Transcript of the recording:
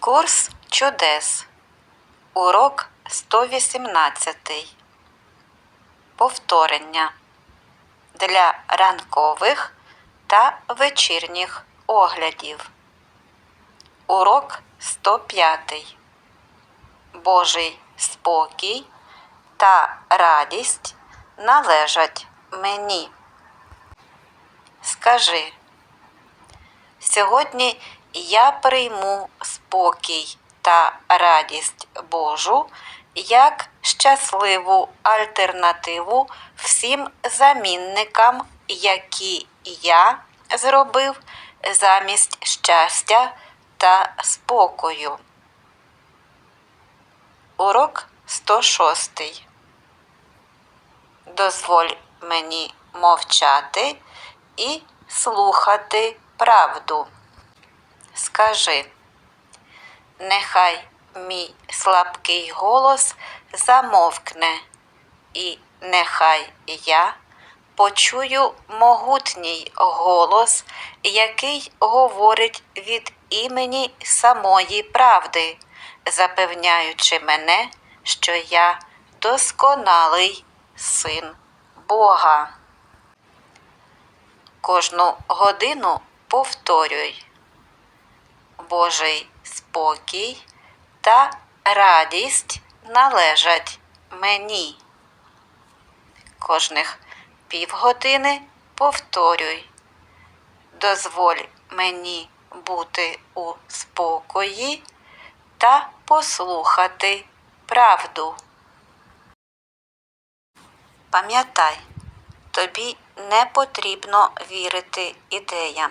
Курс чудес. Урок 118. Повторення для ранкових та вечірніх оглядів. Урок 105. Божий спокій та радість належать мені. Скажи, Сьогодні я прийму спокій та радість Божу як щасливу альтернативу всім замінникам, які я зробив замість щастя та спокою. Урок 106. Дозволь мені мовчати і слухати правду. Скажи, нехай мій слабкий голос замовкне, і нехай я почую могутній голос, який говорить від імені самої правди, запевняючи мене, що я досконалий син Бога. Кожну годину повторюй Божий спокій та радість належать мені. Кожних півгодини повторюй. Дозволь мені бути у спокої та послухати правду. Пам'ятай, тобі не потрібно вірити ідеям.